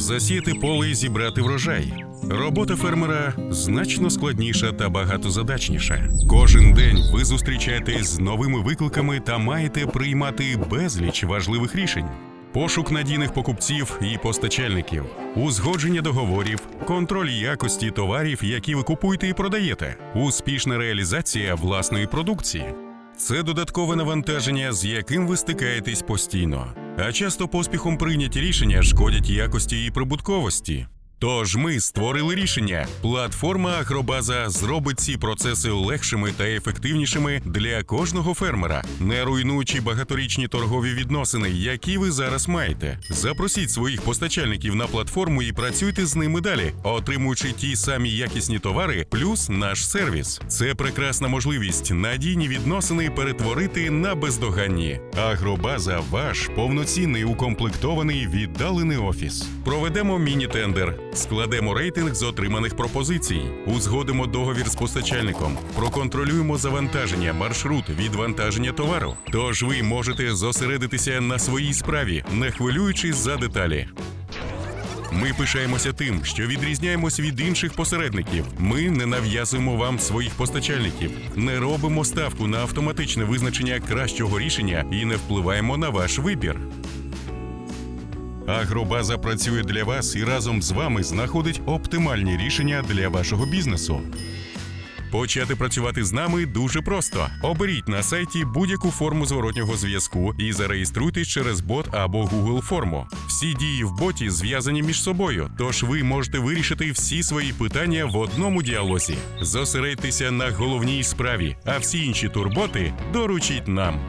засіяти поле і зібрати врожай. Робота фермера значно складніша та багатозадачніша. Кожен день ви зустрічаєтесь з новими викликами та маєте приймати безліч важливих рішень. Пошук надійних покупців і постачальників, узгодження договорів, контроль якості товарів, які ви купуєте і продаєте, успішна реалізація власної продукції. Це додаткове навантаження, з яким ви стикаєтесь постійно. А часто поспіхом прийняті рішення шкодять якості і прибутковості. Тож ми створили рішення. Платформа Агробаза зробить ці процеси легшими та ефективнішими для кожного фермера, не руйнуючи багаторічні торгові відносини, які ви зараз маєте. Запросіть своїх постачальників на платформу і працюйте з ними далі, отримуючи ті самі якісні товари, плюс наш сервіс. Це прекрасна можливість надійні відносини перетворити на бездоганні. Агробаза ваш повноцінний укомплектований віддалений офіс. Проведемо міні-тендер, складемо рейтинг з отриманих пропозицій, узгодимо договір з постачальником, проконтролюємо завантаження, маршрут відвантаження товару. Тож ви можете зосередитися на своїй справі, не хвилюючись за деталі. Ми пишаємося тим, що відрізняємось від інших посередників. Ми не нав'язуємо вам своїх постачальників, не робимо ставку на автоматичне визначення кращого рішення і не впливаємо на ваш вибір. Агробаза працює для вас і разом з вами знаходить оптимальні рішення для вашого бізнесу. Почати працювати з нами дуже просто. Оберіть на сайті будь-яку форму зворотнього зв'язку і зареєструйтесь через бот або Google форму. Всі дії в боті зв'язані між собою, тож ви можете вирішити всі свої питання в одному діалозі. Зосередьтеся на головній справі, а всі інші турботи доручіть нам.